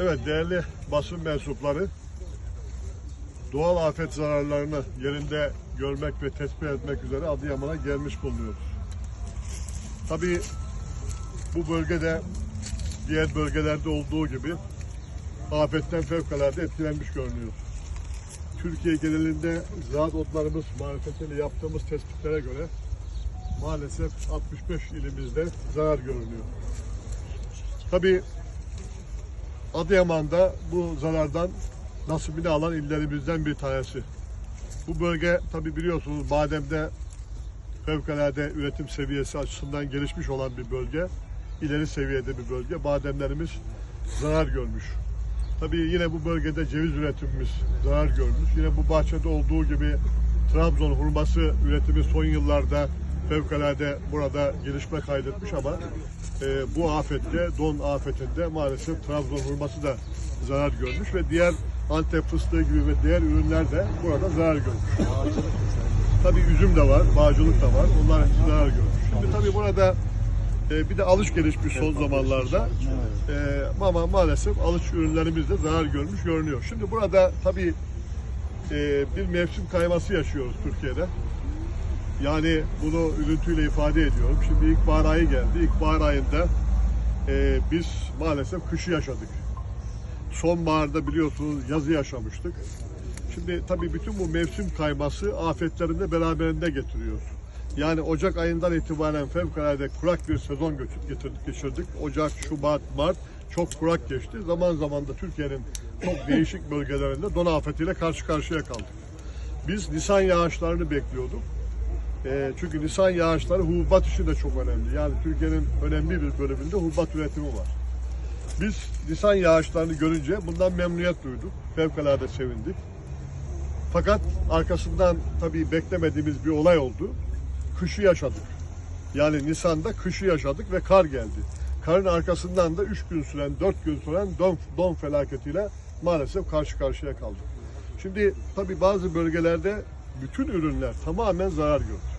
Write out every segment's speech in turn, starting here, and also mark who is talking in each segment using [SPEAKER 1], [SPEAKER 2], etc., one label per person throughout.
[SPEAKER 1] Evet değerli basın mensupları doğal afet zararlarını yerinde görmek ve tespit etmek üzere Adıyaman'a gelmiş bulunuyoruz. Tabii bu bölgede diğer bölgelerde olduğu gibi afetten fevkalade etkilenmiş görünüyor. Türkiye genelinde ziraat otlarımız marifetiyle yaptığımız tespitlere göre maalesef 65 ilimizde zarar görünüyor. Tabii Adıyaman'da bu zarardan nasibini alan illerimizden bir tanesi. Bu bölge tabi biliyorsunuz bademde fevkalade üretim seviyesi açısından gelişmiş olan bir bölge. ileri seviyede bir bölge. Bademlerimiz zarar görmüş. Tabii yine bu bölgede ceviz üretimimiz zarar görmüş. Yine bu bahçede olduğu gibi Trabzon hurması üretimi son yıllarda fevkalade burada gelişme kaydetmiş ama e, bu afette, don afetinde maalesef Trabzon hurması da zarar görmüş ve diğer Antep fıstığı gibi ve diğer ürünler de burada zarar görmüş. Tabii üzüm de var, bağcılık da var. Onlar hepsi zarar görmüş. Şimdi tabii burada e, bir de alış gelişmiş son zamanlarda. E, ama maalesef alış ürünlerimiz de zarar görmüş görünüyor. Şimdi burada tabii e, bir mevsim kayması yaşıyoruz Türkiye'de. Yani bunu üzüntüyle ifade ediyorum. Şimdi ilkbahar ayı geldi. İlkbahar ayında e, biz maalesef kışı yaşadık. Sonbaharda biliyorsunuz yazı yaşamıştık. Şimdi tabii bütün bu mevsim kayması afetlerini de beraberinde getiriyor. Yani Ocak ayından itibaren fevkalade kurak bir sezon getirdik, geçirdik. Ocak, Şubat, Mart çok kurak geçti. Zaman zaman da Türkiye'nin çok değişik bölgelerinde don afetiyle karşı karşıya kaldık. Biz Nisan yağışlarını bekliyorduk. E, çünkü Nisan yağışları hububat için de çok önemli. Yani Türkiye'nin önemli bir bölümünde hububat üretimi var. Biz Nisan yağışlarını görünce bundan memnuniyet duyduk. Fevkalade sevindik. Fakat arkasından tabii beklemediğimiz bir olay oldu. Kışı yaşadık. Yani Nisan'da kışı yaşadık ve kar geldi. Karın arkasından da 3 gün süren, 4 gün süren don, don felaketiyle maalesef karşı karşıya kaldık. Şimdi tabii bazı bölgelerde bütün ürünler tamamen zarar gördü.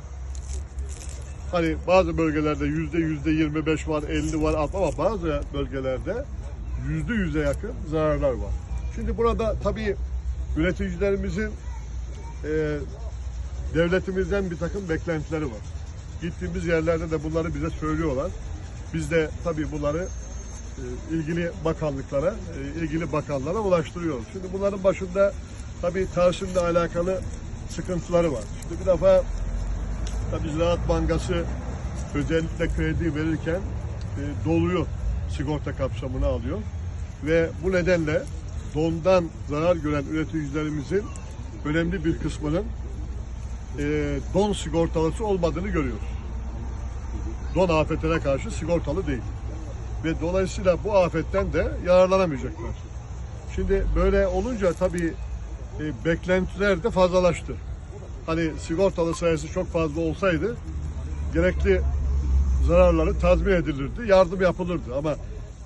[SPEAKER 1] Hani bazı bölgelerde yüzde yüzde 25 var, 50 var ama bazı bölgelerde yüzde yüze yakın zararlar var. Şimdi burada tabii üreticilerimizin e, devletimizden bir takım beklentileri var. Gittiğimiz yerlerde de bunları bize söylüyorlar. Biz de tabii bunları e, ilgili bakanlıklara, e, ilgili bakanlara ulaştırıyoruz. Şimdi bunların başında tabii Tarsim'le alakalı sıkıntıları var. Şimdi bir defa tabii Ziraat Bankası özellikle kredi verirken e, doluyor sigorta kapsamına alıyor. Ve bu nedenle dondan zarar gören üreticilerimizin önemli bir kısmının e, don sigortalısı olmadığını görüyoruz. Don afetine karşı sigortalı değil. Ve dolayısıyla bu afetten de yararlanamayacaklar. Şimdi böyle olunca tabii e, beklentiler de fazlalaştı. Hani sigortalı sayısı çok fazla olsaydı gerekli zararları tazmin edilirdi, yardım yapılırdı. Ama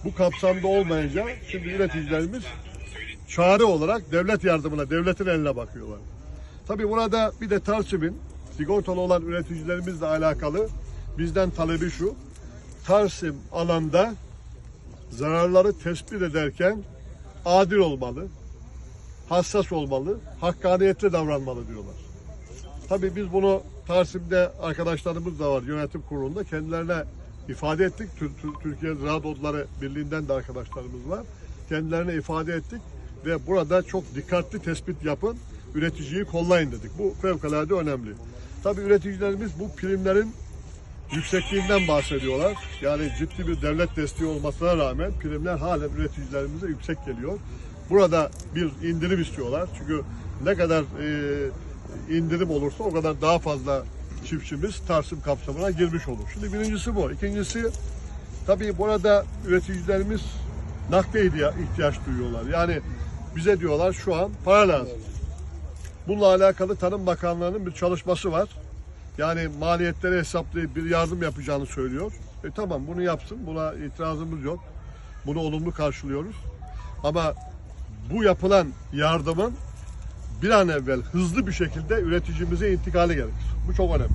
[SPEAKER 1] bu kapsamda olmayınca şimdi üreticilerimiz çare olarak devlet yardımına, devletin eline bakıyorlar. Tabii burada bir de Tarsim'in sigortalı olan üreticilerimizle alakalı bizden talebi şu. Tarsim alanda zararları tespit ederken adil olmalı, hassas olmalı, hakkaniyetli davranmalı diyorlar. Tabii biz bunu Tarsim'de arkadaşlarımız da var yönetim kurulunda kendilerine ifade ettik. Tür- Tür- Türkiye Ziraat Odları Birliği'nden de arkadaşlarımız var. Kendilerine ifade ettik ve burada çok dikkatli tespit yapın, üreticiyi kollayın dedik. Bu fevkalade önemli. Tabii üreticilerimiz bu primlerin yüksekliğinden bahsediyorlar. Yani ciddi bir devlet desteği olmasına rağmen primler halen üreticilerimize yüksek geliyor. Burada bir indirim istiyorlar. Çünkü ne kadar e, indirim olursa o kadar daha fazla çiftçimiz Tarsim kapsamına girmiş olur. Şimdi birincisi bu. İkincisi tabii burada üreticilerimiz nakde ihtiyaç duyuyorlar. Yani bize diyorlar şu an para lazım. Bununla alakalı Tarım Bakanlığı'nın bir çalışması var. Yani maliyetleri hesaplayıp bir yardım yapacağını söylüyor. E tamam bunu yapsın. Buna itirazımız yok. Bunu olumlu karşılıyoruz. Ama bu yapılan yardımın bir an evvel hızlı bir şekilde üreticimize intikali gerekir. Bu çok önemli.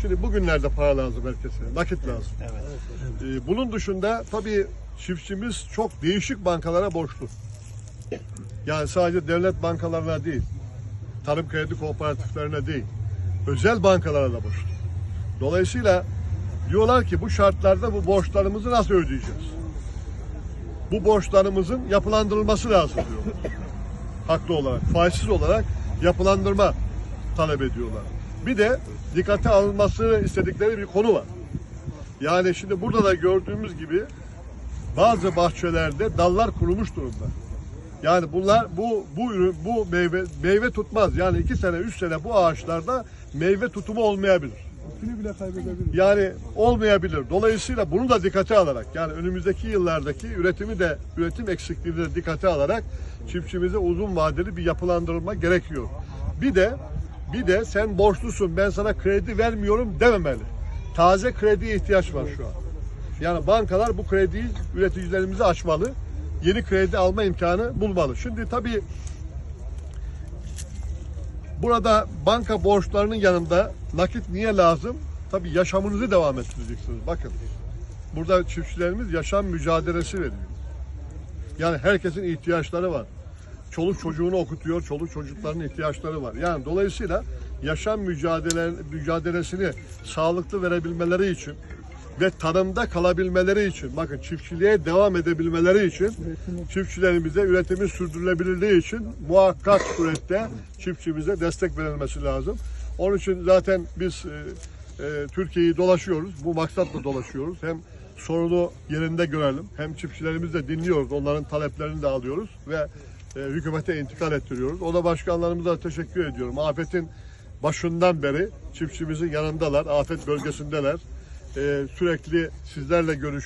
[SPEAKER 1] Şimdi bugünlerde para lazım herkese, nakit lazım.
[SPEAKER 2] Evet.
[SPEAKER 1] Ee, bunun dışında tabii çiftçimiz çok değişik bankalara borçlu. Yani sadece devlet bankalarına değil, tarım kredi kooperatiflerine değil, özel bankalara da borçlu. Dolayısıyla diyorlar ki bu şartlarda bu borçlarımızı nasıl ödeyeceğiz? Bu borçlarımızın yapılandırılması lazım diyorlar. Haklı olarak, faizsiz olarak yapılandırma talep ediyorlar. Bir de dikkate alınmasını istedikleri bir konu var. Yani şimdi burada da gördüğümüz gibi bazı bahçelerde dallar kurumuş durumda. Yani bunlar bu bu ürün bu meyve meyve tutmaz. Yani iki sene üç sene bu ağaçlarda meyve tutumu olmayabilir.
[SPEAKER 3] Tütünü bile kaybedebilir.
[SPEAKER 1] Yani olmayabilir. Dolayısıyla bunu da dikkate alarak yani önümüzdeki yıllardaki üretimi de üretim eksikliğini de dikkate alarak çiftçimize uzun vadeli bir yapılandırılma gerekiyor. Bir de bir de sen borçlusun ben sana kredi vermiyorum dememeli. Taze krediye ihtiyaç var şu an. Yani bankalar bu krediyi üreticilerimize açmalı. Yeni kredi alma imkanı bulmalı. Şimdi tabii Burada banka borçlarının yanında nakit niye lazım? Tabii yaşamınızı devam ettireceksiniz. Bakın. Burada çiftçilerimiz yaşam mücadelesi veriyor. Yani herkesin ihtiyaçları var. Çoluk çocuğunu okutuyor, çoluk çocukların ihtiyaçları var. Yani dolayısıyla yaşam mücadele, mücadelesini sağlıklı verebilmeleri için ve tarımda kalabilmeleri için, bakın çiftçiliğe devam edebilmeleri için çiftçilerimize üretimin sürdürülebilirliği için muhakkak surette çiftçimize destek verilmesi lazım. Onun için zaten biz e, e, Türkiye'yi dolaşıyoruz. Bu maksatla dolaşıyoruz. Hem sorunu yerinde görelim, hem çiftçilerimizi de dinliyoruz. Onların taleplerini de alıyoruz ve e, hükümete intikal ettiriyoruz. O da başkanlarımıza teşekkür ediyorum. Afetin başından beri çiftçimizin yanındalar, afet bölgesindeler. E, sürekli sizlerle görüşüyorlar.